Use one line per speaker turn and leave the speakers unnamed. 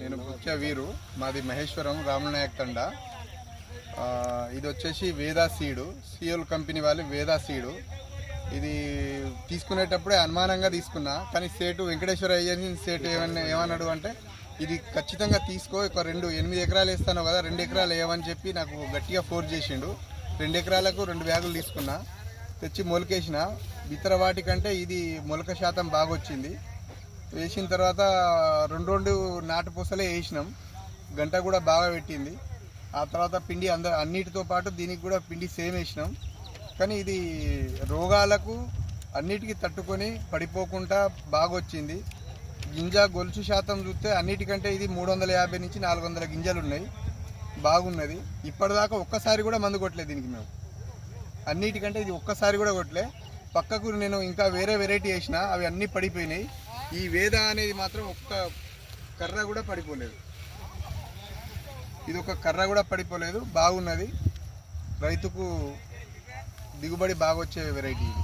నేను ముఖ్య వీరు. మాది మహేశ్వరం రామనాయక్ తండ. ఇది వచ్చేసి వేదా సీడు. సియోల్ కంపెనీ వాళ్ళు వేదా సీడు. ఇది తీసుకునేటప్పుడే అనుమానంగా తీసుకున్నా. కానీ సేటు వెంకటేశ్వర ఏజెన్సీ సేటు ఏమన్నా ఏమన్నాడు అంటే ఇది ఖచ్చితంగా తీసుకో ఒక రెండు ఎనిమిది ఎకరాలు వేస్తాను కదా రెండు ఎకరాలు వేయమని చెప్పి నాకు గట్టిగా ఫోర్స్ చేసిండు. రెండు ఎకరాలకు రెండు బ్యాగులు తీసుకున్నా తెచ్చి మొలకేసిన. ఇతర వాటికంటే ఇది మొలక శాతం బాగా వచ్చింది వేసిన తర్వాత రెండు రెండు నాటు పూసలే వేసినాం. గంట కూడా బాగా పెట్టింది. ఆ తర్వాత పిండి అంద అన్నిటితో పాటు దీనికి కూడా పిండి సేమ్ వేసినాం. కానీ ఇది రోగాలకు అన్నిటికీ తట్టుకొని పడిపోకుండా బాగా వచ్చింది గింజ గొలుసు శాతం చూస్తే అన్నిటికంటే ఇది మూడు వందల యాభై నుంచి నాలుగు వందల గింజలు ఉన్నాయి. బాగున్నది. ఇప్పటిదాకా ఒక్కసారి కూడా మందు కొట్టలేదు దీనికి మేము. అన్నిటికంటే ఇది ఒక్కసారి కూడా కొట్టలే. పక్కకు నేను ఇంకా వేరే వెరైటీ వేసిన అవి అన్నీ పడిపోయినాయి. ఈ వేద అనేది మాత్రం ఒక్క కర్ర కూడా పడిపోలేదు. ఇది ఒక కర్ర కూడా పడిపోలేదు. బాగున్నది. రైతుకు దిగుబడి బాగా వచ్చే వెరైటీ ఇది.